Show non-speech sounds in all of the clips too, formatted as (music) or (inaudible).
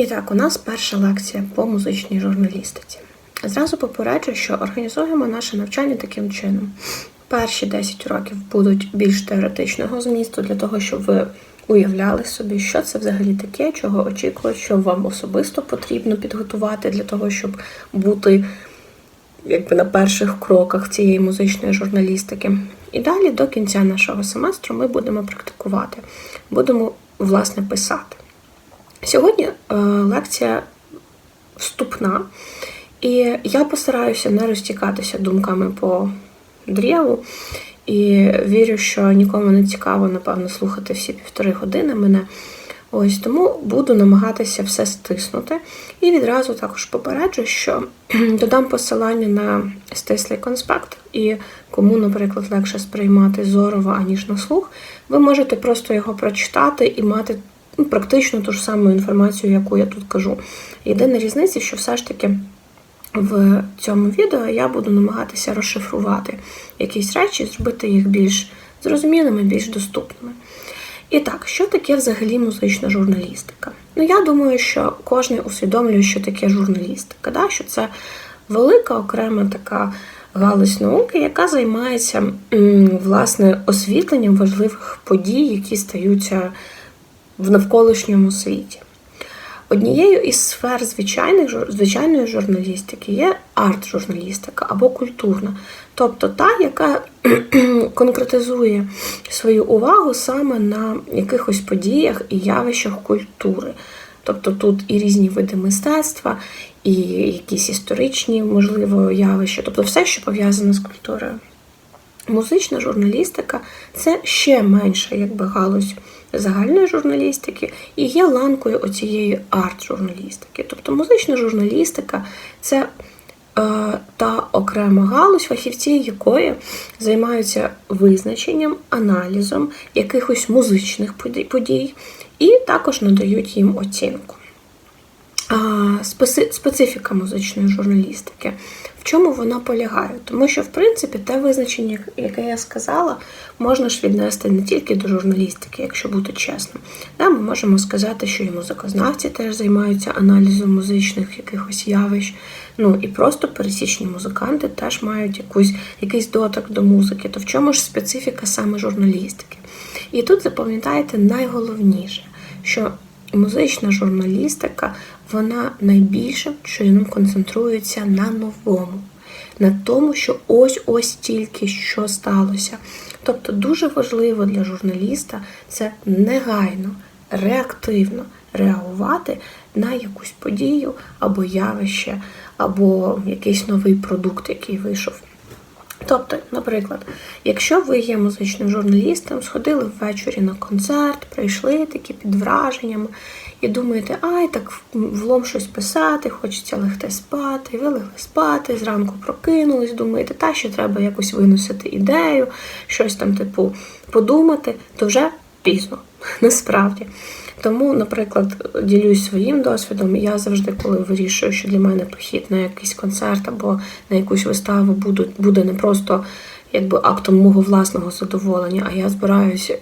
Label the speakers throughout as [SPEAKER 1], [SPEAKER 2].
[SPEAKER 1] І так, у нас перша лекція по музичній журналістиці. Зразу попереджу, що організуємо наше навчання таким чином. Перші 10 років будуть більш теоретичного змісту для того, щоб ви уявляли собі, що це взагалі таке, чого очікують, що вам особисто потрібно підготувати для того, щоб бути якби на перших кроках цієї музичної журналістики. І далі до кінця нашого семестру ми будемо практикувати, будемо власне писати. Сьогодні е, лекція вступна, і я постараюся не розтікатися думками по древу. І вірю, що нікому не цікаво, напевно, слухати всі півтори години мене. Ось тому буду намагатися все стиснути. І відразу також попереджу, що (clears throat) додам посилання на стислий конспект, і кому, наприклад, легше сприймати зорово, аніж на слух, ви можете просто його прочитати і мати практично ту ж саму інформацію, яку я тут кажу. Єдина різниця, що все ж таки. В цьому відео я буду намагатися розшифрувати якісь речі, зробити їх більш зрозумілими, більш доступними. І так, що таке взагалі музична журналістика? Ну, я думаю, що кожен усвідомлює, що таке журналістика, да? що це велика окрема така галузь науки, яка займається власне освітленням важливих подій, які стаються в навколишньому світі. Однією із сфер звичайних, звичайної журналістики є арт-журналістика або культурна, тобто та, яка конкретизує свою увагу саме на якихось подіях і явищах культури. Тобто тут і різні види мистецтва, і якісь історичні, можливо, явища, тобто все, що пов'язане з культурою. Музична журналістика це ще менша якби галузь загальної журналістики і є ланкою оцієї арт-журналістики. Тобто музична журналістика це е, та окрема галузь, фахівці якої займаються визначенням, аналізом якихось музичних подій і також надають їм оцінку. Специфіка музичної журналістики. В чому вона полягає? Тому що, в принципі, те визначення, яке я сказала, можна ж віднести не тільки до журналістики, якщо бути чесним. Ми можемо сказати, що і музикознавці теж займаються аналізом музичних якихось явищ. Ну і просто пересічні музиканти теж мають якусь, якийсь дотик до музики. То в чому ж специфіка саме журналістики? І тут запам'ятайте найголовніше, що музична журналістика вона найбільшим чином концентрується на новому, на тому, що ось-ось тільки що сталося. Тобто дуже важливо для журналіста це негайно, реактивно реагувати на якусь подію або явище, або якийсь новий продукт, який вийшов. Тобто, наприклад, якщо ви є музичним журналістом, сходили ввечері на концерт, прийшли такі під враженнями, і думаєте, ай, так влом щось писати, хочеться легти спати, ви легли спати, зранку прокинулись, думаєте, та ще треба якось виносити ідею, щось там, типу, подумати, то вже пізно, (laughs) насправді. Тому, наприклад, ділюсь своїм досвідом. Я завжди, коли вирішую, що для мене похід на якийсь концерт або на якусь виставу буде не просто якби актом мого власного задоволення, а я збираюся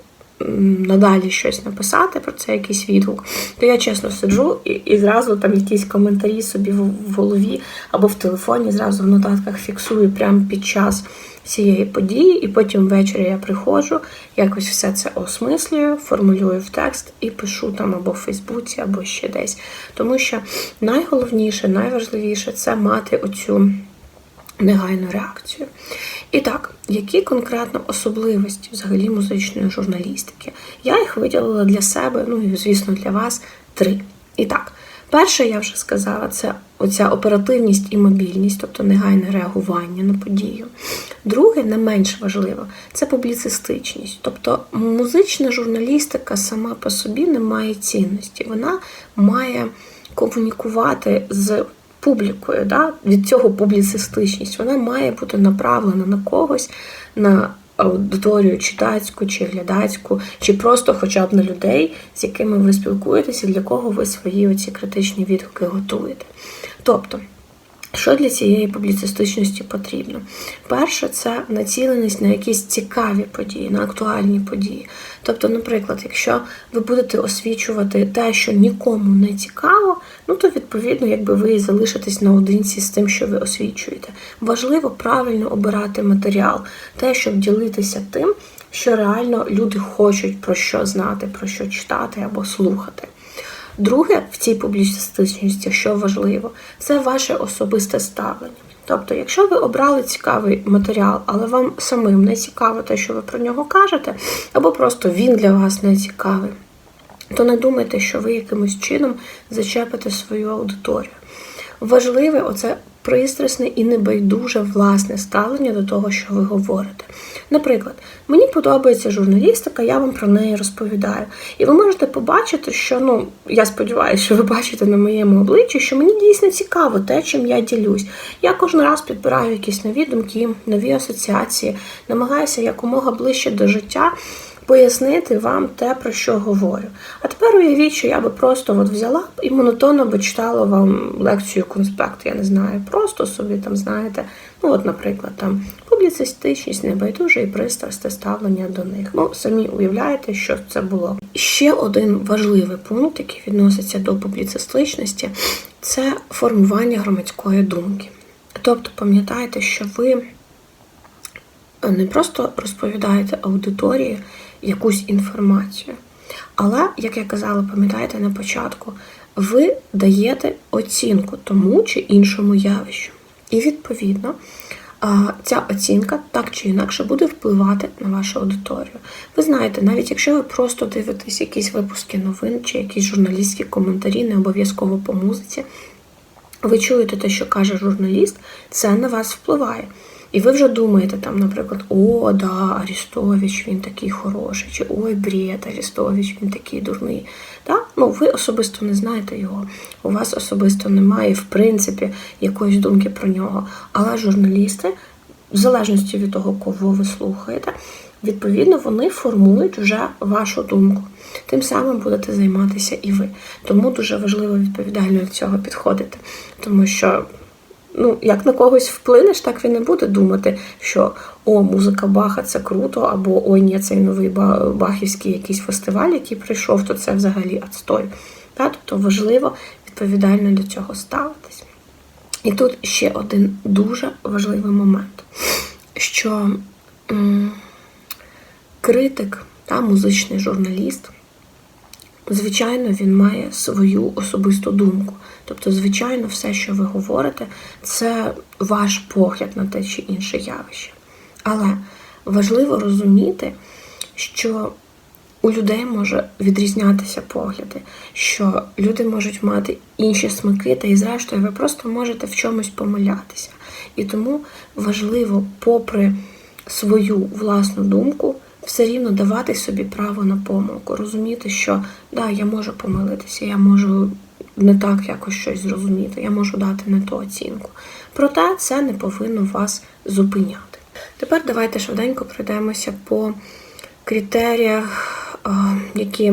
[SPEAKER 1] надалі щось написати про це, якийсь відгук, то я чесно сиджу і і зразу там якісь коментарі собі в, в голові або в телефоні, зразу в нотатках фіксую прямо під час цієї події, і потім ввечері я приходжу, якось все це осмислюю, формулюю в текст і пишу там або в Фейсбуці, або ще десь. Тому що найголовніше, найважливіше це мати оцю негайну реакцію. І так, які конкретно особливості взагалі музичної журналістики? Я їх виділила для себе, ну і, звісно, для вас три. І так, перше, я вже сказала, це оця оперативність і мобільність, тобто негайне реагування на подію. Друге, не менш важливо, це публіцистичність. Тобто музична журналістика сама по собі не має цінності. Вона має комунікувати з публікою. Да? Від цього публіцистичність вона має бути направлена на когось, на аудиторію читацьку чи глядацьку, чи просто хоча б на людей, з якими ви спілкуєтеся, для кого ви свої оці критичні відгуки готуєте. Тобто. Що для цієї публіцистичності потрібно? Перше, це націленість на якісь цікаві події, на актуальні події. Тобто, наприклад, якщо ви будете освічувати те, що нікому не цікаво, ну то відповідно, якби ви залишитесь наодинці з тим, що ви освічуєте. Важливо правильно обирати матеріал, те, щоб ділитися тим, що реально люди хочуть про що знати, про що читати або слухати. Друге, в цій публіцистичності, що важливо, це ваше особисте ставлення. Тобто, якщо ви обрали цікавий матеріал, але вам самим не цікаво те, що ви про нього кажете, або просто він для вас не цікавий, то не думайте, що ви якимось чином зачепите свою аудиторію. Важливе оце пристрасне і небайдуже власне ставлення до того, що ви говорите. Наприклад, мені подобається журналістика, я вам про неї розповідаю. І ви можете побачити, що ну я сподіваюся, що ви бачите на моєму обличчі, що мені дійсно цікаво те, чим я ділюсь. Я кожен раз підбираю якісь нові думки, нові асоціації, намагаюся якомога ближче до життя пояснити вам те, про що говорю. А тепер уявіть, що я би просто от взяла і монотонно би читала вам лекцію конспект, я не знаю, просто собі там, знаєте, ну от, наприклад, там публіцистичність, небайдуже і пристрасте ставлення до них. Ну, самі уявляєте, що це було. Ще один важливий пункт, який відноситься до публіцистичності, це формування громадської думки. Тобто, пам'ятайте, що ви не просто розповідаєте аудиторії якусь інформацію. Але, як я казала, пам'ятаєте на початку, ви даєте оцінку тому чи іншому явищу. І, відповідно, ця оцінка так чи інакше буде впливати на вашу аудиторію. Ви знаєте, навіть якщо ви просто дивитесь якісь випуски новин чи якісь журналістські коментарі, не обов'язково по музиці, ви чуєте те, що каже журналіст, це на вас впливає. І ви вже думаєте, там, наприклад, о, да, Арістович, він такий хороший, чи ой, бред, Арістович, він такий дурний. Да? Ну, Ви особисто не знаєте його, у вас особисто немає, в принципі, якоїсь думки про нього. Але журналісти, в залежності від того, кого ви слухаєте, відповідно, вони формують вже вашу думку. Тим самим будете займатися і ви. Тому дуже важливо відповідально до цього підходити. Тому що ну, як на когось вплинеш, так він не буде думати, що о, музика Баха це круто, або ой, ні, цей новий Бахівський якийсь фестиваль, який прийшов, то це взагалі отстой. Та? Тобто важливо відповідально до цього ставитись. І тут ще один дуже важливий момент, що м критик та музичний журналіст. Звичайно, він має свою особисту думку. Тобто, звичайно, все, що ви говорите, це ваш погляд на те чи інше явище. Але важливо розуміти, що у людей може відрізнятися погляди, що люди можуть мати інші смаки, та і, зрештою, ви просто можете в чомусь помилятися. І тому важливо, попри свою власну думку, все рівно давати собі право на помилку, розуміти, що да, я можу помилитися, я можу не так якось щось зрозуміти, я можу дати не ту оцінку. Проте це не повинно вас зупиняти. Тепер давайте швиденько пройдемося по критеріях, які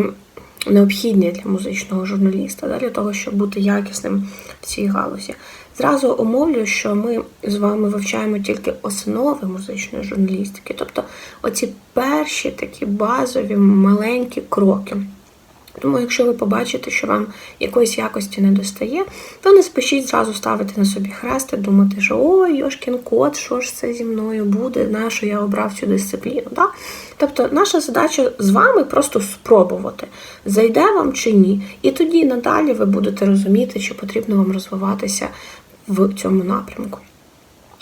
[SPEAKER 1] необхідні для музичного журналіста, для того, щоб бути якісним в цій галузі. Зразу умовлю, що ми з вами вивчаємо тільки основи музичної журналістики, тобто оці перші такі базові маленькі кроки. Тому, якщо ви побачите, що вам якоїсь якості не достає, то не спішіть зразу ставити на собі хрест і думати, що ой, Йошкін кот, що ж це зі мною буде, на що я обрав цю дисципліну. Да? Тобто, наша задача з вами просто спробувати, зайде вам чи ні. І тоді надалі ви будете розуміти, чи потрібно вам розвиватися в цьому напрямку.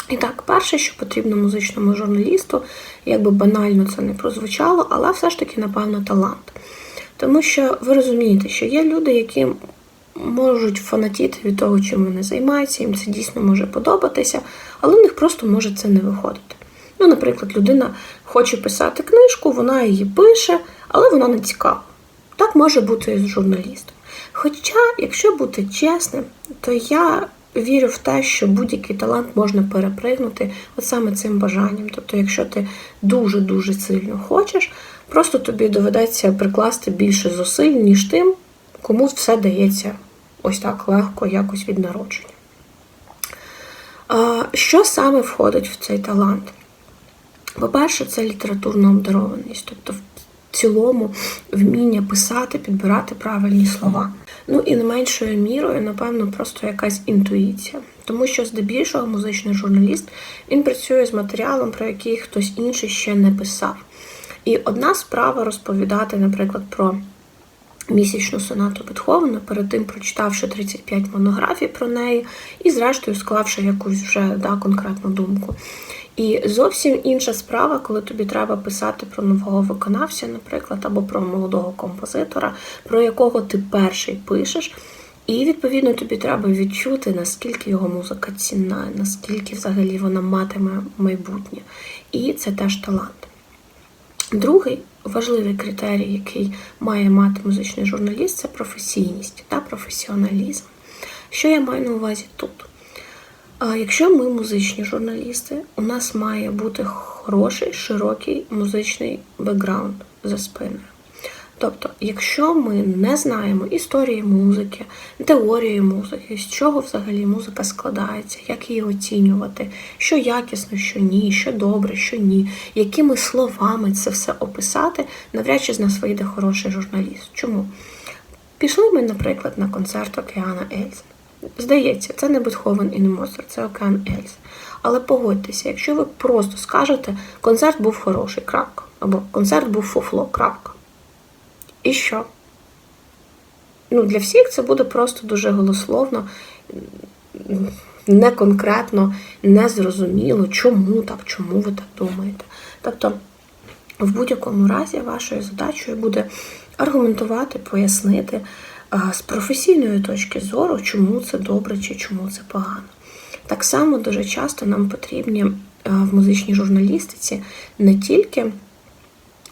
[SPEAKER 1] І так, перше, що потрібно музичному журналісту, якби банально це не прозвучало, але все ж таки, напевно, талант. Тому що ви розумієте, що є люди, які можуть фанатіти від того, чим вони займаються, їм це дійсно може подобатися, але в них просто може це не виходити. Ну, наприклад, людина хоче писати книжку, вона її пише, але вона не цікава. Так може бути і з журналістом. Хоча, якщо бути чесним, то я вірю в те, що будь-який талант можна перепригнути от саме цим бажанням. Тобто, якщо ти дуже-дуже сильно хочеш, просто тобі доведеться прикласти більше зусиль, ніж тим, кому все дається ось так легко, якось від народження. Що саме входить в цей талант? По-перше, це літературна обдарованість, тобто в цілому вміння писати, підбирати правильні слова. Ну і не меншою мірою, напевно, просто якась інтуїція. Тому що, здебільшого, музичний журналіст він працює з матеріалом, про який хтось інший ще не писав. І одна справа розповідати, наприклад, про місячну сонату Бетховена, перед тим прочитавши 35 монографій про неї, і, зрештою, склавши якусь вже да, конкретну думку. І зовсім інша справа, коли тобі треба писати про нового виконавця, наприклад, або про молодого композитора, про якого ти перший пишеш. І, відповідно, тобі треба відчути, наскільки його музика цінна, наскільки взагалі вона матиме майбутнє. І це теж талант. Другий важливий критерій, який має мати музичний журналіст, це професійність та професіоналізм. Що я маю на увазі тут? Якщо ми музичні журналісти, у нас має бути хороший, широкий музичний бекграунд за спиною. Тобто, якщо ми не знаємо історії музики, теорії музики, з чого взагалі музика складається, як її оцінювати, що якісно, що ні, що добре, що ні, якими словами це все описати, навряд чи з нас вийде хороший журналіст. Чому? Пішли ми, наприклад, на концерт Океана Ельзи. Здається, це не Бетховен і не Моцарт, це Океан Ельзи. Але погодьтеся, якщо ви просто скажете, концерт був хороший, крапка, або концерт був фуфло, крапка. І що? Ну, Для всіх це буде просто дуже голословно, не конкретно, незрозуміло, чому так, чому ви так думаєте. Тобто, в будь-якому разі вашою задачею буде аргументувати, пояснити з професійної точки зору, чому це добре чи чому це погано. Так само дуже часто нам потрібні в музичній журналістиці не тільки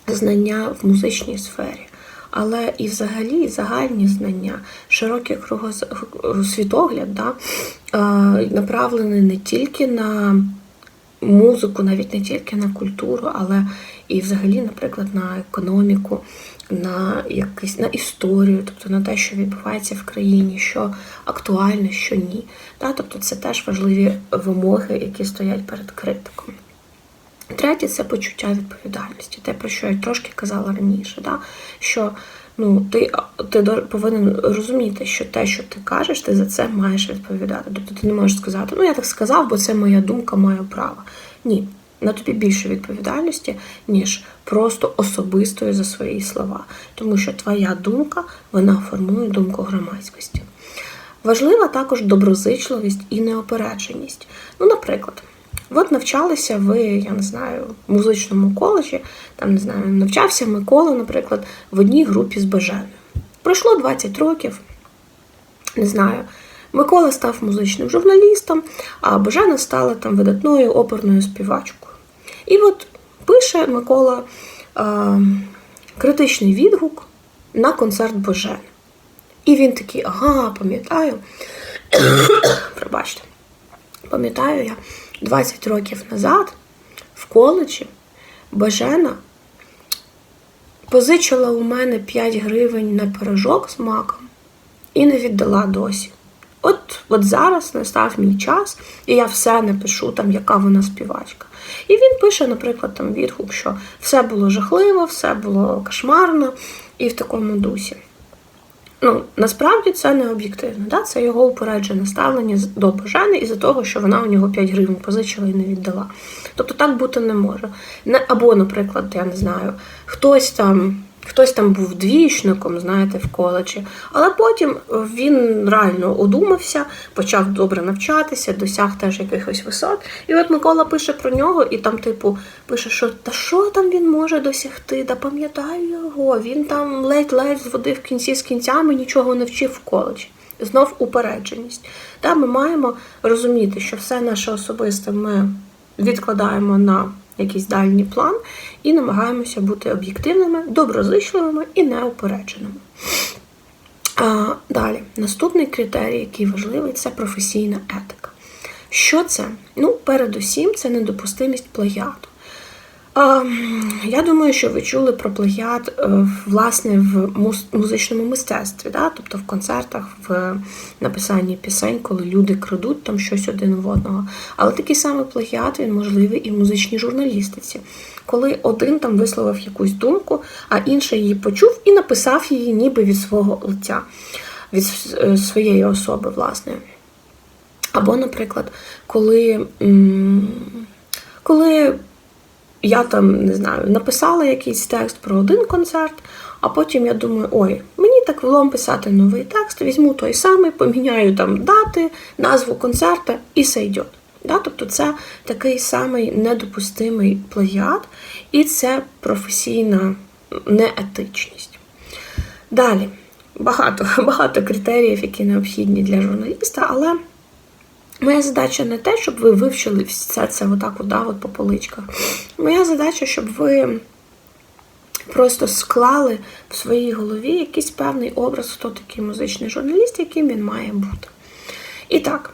[SPEAKER 1] знання в музичній сфері, але і взагалі загальні знання, широкий кругосвітогляд, да, направлений не тільки на музику, навіть не тільки на культуру, але і взагалі, наприклад, на економіку, на якийсь на історію, тобто на те, що відбувається в країні, що актуальне, що ні. Да? Тобто це теж важливі вимоги, які стоять перед критиком. Третє це почуття відповідальності, те, про що я трошки казала раніше, да? що ну, ти ти повинен розуміти, що те, що ти кажеш, ти за це маєш відповідати. Тобто ти не можеш сказати, ну я так сказав, бо це моя думка, маю право. Ні, на тобі більше відповідальності, ніж просто особистою за свої слова. Тому що твоя думка вона формує думку громадськості. Важлива також доброзичливість і неопередженість. Ну, наприклад. От навчалися ви, я не знаю, в музичному коледжі, там не знаю, навчався Микола, наприклад, в одній групі з Баженою. Пройшло 20 років, не знаю. Микола став музичним журналістом, а Бажена стала там видатною оперною співачкою. І от пише Микола е, критичний відгук на концерт Божени. І він такий, ага, пам'ятаю. (coughs) Пробачте, пам'ятаю я, 20 років назад в коледжі Бажена позичила у мене 5 гривень на пирожок з маком і не віддала досі. От от зараз настав мій час, і я все напишу, там, яка вона співачка. І він пише, наприклад, там відгук, що все було жахливо, все було кошмарно і в такому дусі. Ну, насправді це не об'єктивно. Да? Це його упереджене ставлення до Божени із-за того, що вона у нього 5 гривень позичила і не віддала. Тобто так бути не може. Або, наприклад, я не знаю, хтось там. Хтось там був двічником, знаєте, в коледжі, але потім він реально одумався, почав добре навчатися, досяг теж якихось висот. І от Микола пише про нього, і там, типу, пише, що та що там він може досягти? Да пам'ятаю його, він там ледь-ледь зводив кінці з кінцями, нічого не вчив в коледжі. Знов упередженість. Та ми маємо розуміти, що все наше особисте ми відкладаємо на якийсь дальній план і намагаємося бути об'єктивними, доброзичливими і неупередженими. А, Далі, наступний критерій, який важливий, це професійна етика. Що це? Ну, передусім, це недопустимість плагіату. Я думаю, що ви чули про плагіат е, власне в музичному мистецтві, да? тобто в концертах, в написанні пісень, коли люди крадуть там щось один в одного. Але такий самий плагіат він можливий і в музичній журналістиці, коли один там висловив якусь думку, а інший її почув і написав її ніби від свого лиця, від е, своєї особи, власне. Або, наприклад, коли. коли я там не знаю, написала якийсь текст про один концерт, а потім я думаю, ой, мені так влом писати новий текст, візьму той самий, поміняю там дати, назву концерта і йде. Да? Тобто це такий самий недопустимий плагіат, і це професійна неетичність. Далі, багато, (laughs) багато критеріїв, які необхідні для журналіста, але. Моя задача не те, щоб ви вивчили все це отак от, от по поличках. Моя задача, щоб ви просто склали в своїй голові якийсь певний образ, хто такий музичний журналіст, яким він має бути. І так,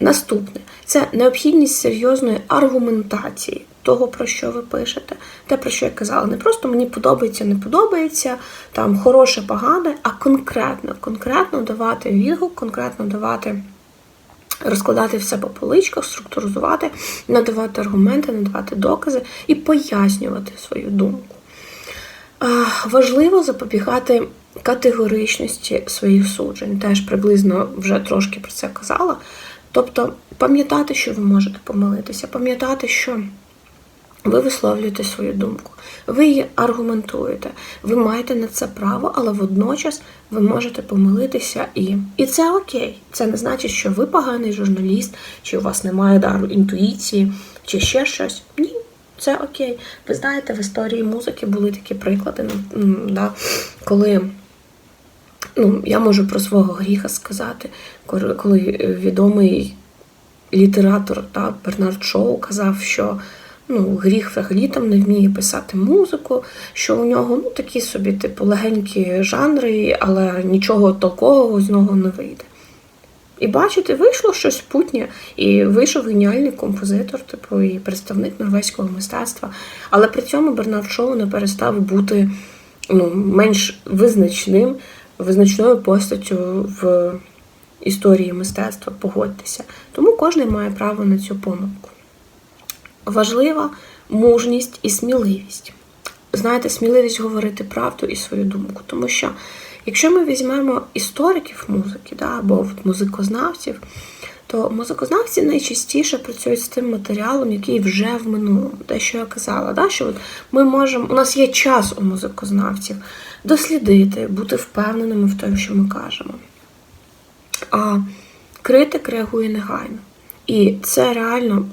[SPEAKER 1] наступне це необхідність серйозної аргументації того, про що ви пишете. Те, про що я казала, не просто мені подобається, не подобається, там хороше, погане, а конкретно, конкретно давати відгук, конкретно давати розкладати все по поличках, структуризувати, надавати аргументи, надавати докази і пояснювати свою думку. Важливо запобігати категоричності своїх суджень. Теж приблизно вже трошки про це казала. Тобто пам'ятати, що ви можете помилитися, пам'ятати, що ви висловлюєте свою думку, ви її аргументуєте, ви маєте на це право, але водночас ви можете помилитися і. І це окей. Це не значить, що ви поганий журналіст, чи у вас немає дару інтуїції, чи ще щось. Ні. Це окей. Ви знаєте, в історії музики були такі приклади, да, коли ну, я можу про свого гріха сказати, коли відомий літератор да, Бернард Шоу казав, що ну, гріх взагалі там не вміє писати музику, що у нього ну, такі собі, типу, легенькі жанри, але нічого толкового з нього не вийде. І бачите, вийшло щось путнє, і вийшов геніальний композитор, типу, і представник норвезького мистецтва. Але при цьому Бернард Шоу не перестав бути ну, менш визначним, визначною постаттю в історії мистецтва, погодьтеся. Тому кожен має право на цю помилку важлива мужність і сміливість. Знаєте, сміливість говорити правду і свою думку. Тому що, якщо ми візьмемо істориків музики да, або музикознавців, то музикознавці найчастіше працюють з тим матеріалом, який вже в минулому. Те, що я казала, да, що от ми можемо, у нас є час у музикознавців дослідити, бути впевненими в тому, що ми кажемо. А критик реагує негайно. І це реально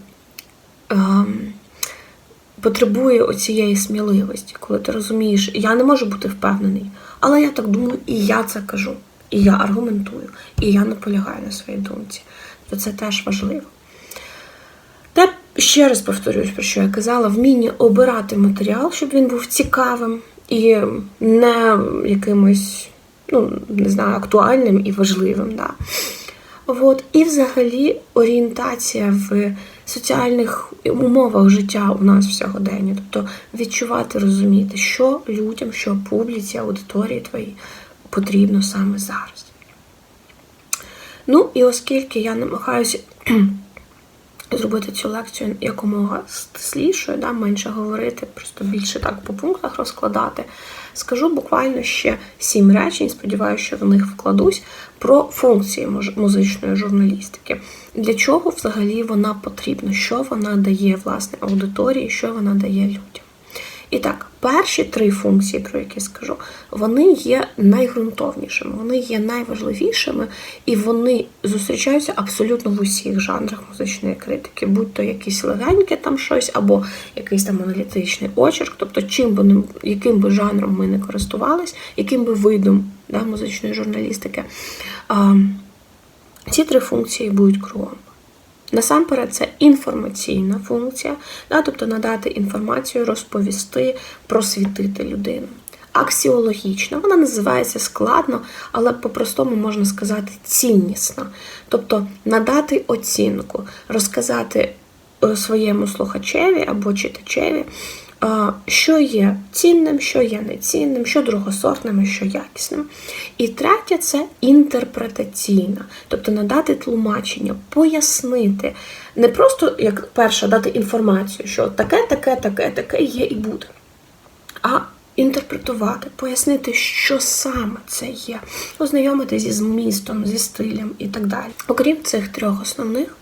[SPEAKER 1] потребує оцієї сміливості, коли ти розумієш, я не можу бути впевнений, але я так думаю, і я це кажу, і я аргументую, і я наполягаю на своїй думці. То це теж важливо. Та ще раз повторюсь, про що я казала, вміння обирати матеріал, щоб він був цікавим і не якимось, ну, не знаю, актуальним і важливим. Да. От. І взагалі орієнтація в соціальних умовах життя у нас в сьогодення. Тобто відчувати, розуміти, що людям, що публіці, аудиторії твоїй потрібно саме зараз. Ну, і оскільки я намагаюся (clears throat) зробити цю лекцію якомога стислішою, да, менше говорити, просто більше так по пунктах розкладати. Скажу буквально ще сім речень, сподіваюся, що в них вкладусь, про функції музичної журналістики. Для чого взагалі вона потрібна, що вона дає власне аудиторії, що вона дає людям. І так, перші три функції, про які скажу, вони є найґрунтовнішими, вони є найважливішими, і вони зустрічаються абсолютно в усіх жанрах музичної критики, будь то якісь легеньке там щось, або якийсь там аналітичний очерк, тобто чим би яким би жанром ми не користувались, яким би видом да, музичної журналістики, а, ці три функції будуть кругом. Насамперед, це інформаційна функція, да, тобто надати інформацію, розповісти, просвітити людину. Аксіологічна, вона називається складно, але по-простому можна сказати ціннісна. Тобто надати оцінку, розказати е, своєму слухачеві або читачеві що є цінним, що є нецінним, що другосортним, що якісним. І третє це інтерпретаційна, тобто надати тлумачення, пояснити, не просто як перше дати інформацію, що таке, таке, таке, таке є і буде, а інтерпретувати, пояснити, що саме це є, ознайомити зі змістом, зі стилем і так далі. Окрім цих трьох основних,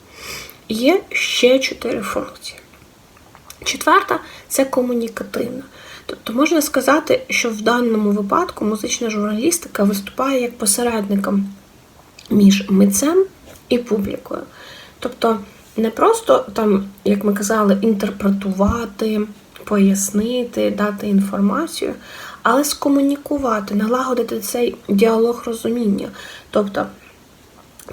[SPEAKER 1] є ще чотири функції. Четверта це комунікативна. Тобто можна сказати, що в даному випадку музична журналістика виступає як посередником між митцем і публікою. Тобто не просто там, як ми казали, інтерпретувати, пояснити, дати інформацію, але скомунікувати, налагодити цей діалог розуміння. Тобто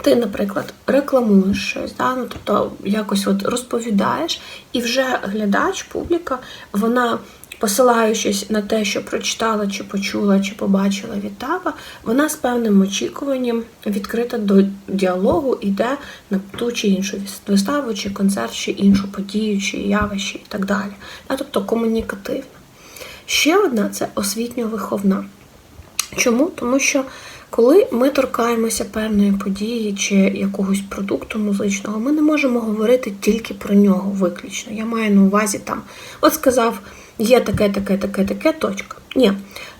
[SPEAKER 1] ти, наприклад, рекламуєш щось, да? ну, тобто якось от розповідаєш, і вже глядач, публіка, вона, посилаючись на те, що прочитала, чи почула, чи побачила від тебе, вона з певним очікуванням відкрита до діалогу, йде на ту чи іншу виставу, чи концерт, чи іншу подію, чи явище і так далі. Да? Тобто комунікативна. Ще одна це освітньо-виховна. Чому? Тому що коли ми торкаємося певної події чи якогось продукту музичного, ми не можемо говорити тільки про нього виключно. Я маю на увазі там, от сказав, є таке, таке, таке, таке, точка. Ні.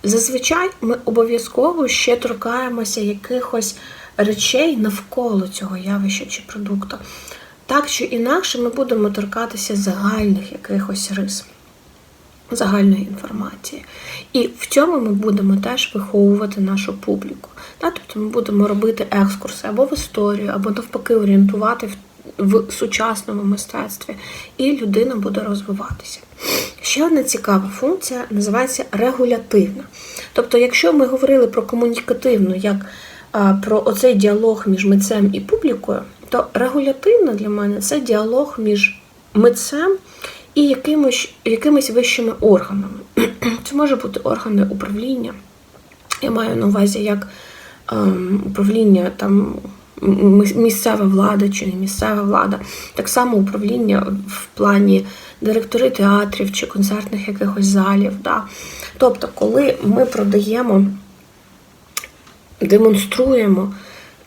[SPEAKER 1] Зазвичай ми обов'язково ще торкаємося якихось речей навколо цього явища чи продукту. Так чи інакше ми будемо торкатися загальних якихось рис загальної інформації. І в цьому ми будемо теж виховувати нашу публіку. Тобто ми будемо робити екскурси або в історію, або навпаки орієнтувати в сучасному мистецтві, і людина буде розвиватися. Ще одна цікава функція називається регулятивна. Тобто, якщо ми говорили про комунікативну, як про оцей діалог між митцем і публікою, то регулятивна для мене це діалог між митцем і якимось, якимись вищими органами. (clears throat) Це може бути органи управління. Я маю на увазі як ем, управління там місцева влада чи не місцева влада, так само управління в плані директори театрів чи концертних якихось залів. Да. Тобто, коли ми продаємо, демонструємо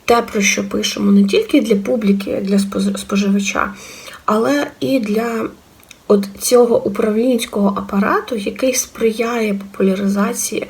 [SPEAKER 1] те, про що пишемо, не тільки для публіки, для споживача, але і для от цього управлінського апарату, який сприяє популяризації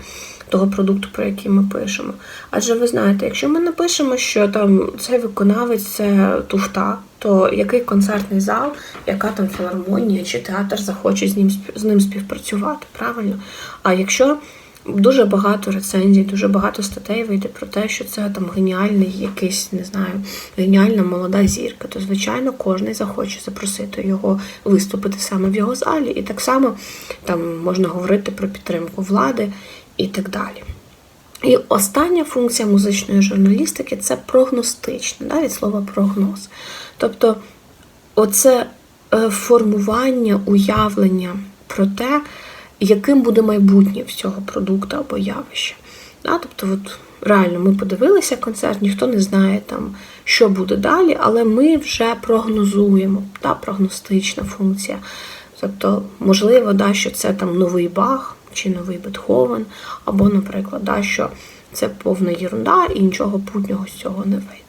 [SPEAKER 1] того продукту, про який ми пишемо. Адже ви знаєте, якщо ми напишемо, що там цей виконавець це туфта, то який концертний зал, яка там філармонія чи театр захоче з ним з ним співпрацювати, правильно? А якщо Дуже багато рецензій, дуже багато статей вийде про те, що це там геніальний якийсь, не знаю, геніальна молода зірка. То, звичайно, кожен захоче запросити його виступити саме в його залі. І так само там можна говорити про підтримку влади і так далі. І остання функція музичної журналістики це прогностична, да, від слова прогноз. Тобто, оце е, формування уявлення про те, яким буде майбутнє в цього продукту або явища. Да? Тобто, от реально ми подивилися концерт, ніхто не знає, там, що буде далі, але ми вже прогнозуємо, да? прогностична функція. Тобто, можливо, да, що це там новий Бах чи новий Бетховен, або, наприклад, да, що це повна єрунда і нічого путнього з цього не вийде.